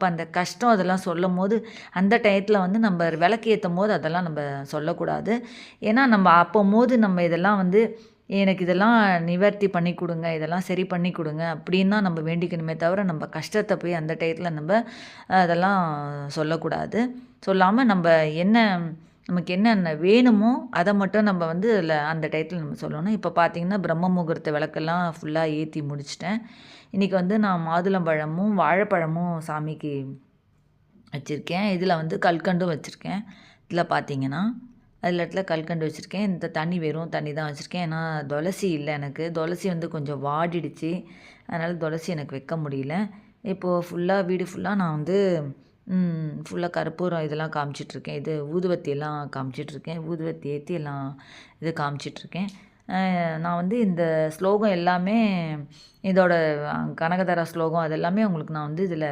அப்போ அந்த கஷ்டம் அதெல்லாம் சொல்லும் போது அந்த டயத்தில் வந்து நம்ம விளக்கு ஏற்றும் போது அதெல்லாம் நம்ம சொல்லக்கூடாது. ஏன்னா நம்ம அப்போ போது நம்ம இதெல்லாம் வந்து எனக்கு இதெல்லாம் நிவர்த்தி பண்ணி கொடுங்க இதெல்லாம் சரி பண்ணி கொடுங்க அப்படின்னு தான் நம்ம வேண்டிக்கணுமே தவிர நம்ம கஷ்டத்தை போய் அந்த டயத்தில் நம்ம அதெல்லாம் சொல்லக்கூடாது. சொல்லாமல் நம்ம என்ன நமக்கு என்னென்ன வேணுமோ அதை மட்டும் நம்ம வந்து அதில் அந்த டயத்தில் நம்ம சொல்லணும். இப்போ பார்த்திங்கன்னா பிரம்ம முகூர்த்த விளக்கெல்லாம் ஃபுல்லாக ஏற்றி முடிச்சிட்டேன். இன்றைக்கி வந்து நான் மாதுளம்பழமும் வாழைப்பழமும் சாமிக்கு வச்சுருக்கேன். இதில் வந்து கல்கண்டும் வச்சுருக்கேன். இதில் பார்த்தீங்கன்னா அதில் இடத்துல கல்கண்டு வச்சுருக்கேன். இந்த தண்ணி வெறும் தண்ணி தான் வச்சுருக்கேன். ஏன்னா துளசி இல்லை எனக்கு. துளசி வந்து கொஞ்சம் வாடிடுச்சு. அதனால் துளசி எனக்கு வைக்க முடியல. இப்போது ஃபுல்லாக வீடு ஃபுல்லாக நான் வந்து ஃபுல்லாக கற்பூரம் இதெல்லாம் காமிச்சிட்ருக்கேன். இது ஊதுவத்தி எல்லாம் காமிச்சிட்ருக்கேன். ஊதுவத்தி ஏற்றி எல்லாம் இது காமிச்சிட்ருக்கேன். நான் வந்து இந்த ஸ்லோகம் எல்லாமே இதோட கனகதர ஸ்லோகம் அதெல்லாமே உங்களுக்கு நான் வந்து இதில்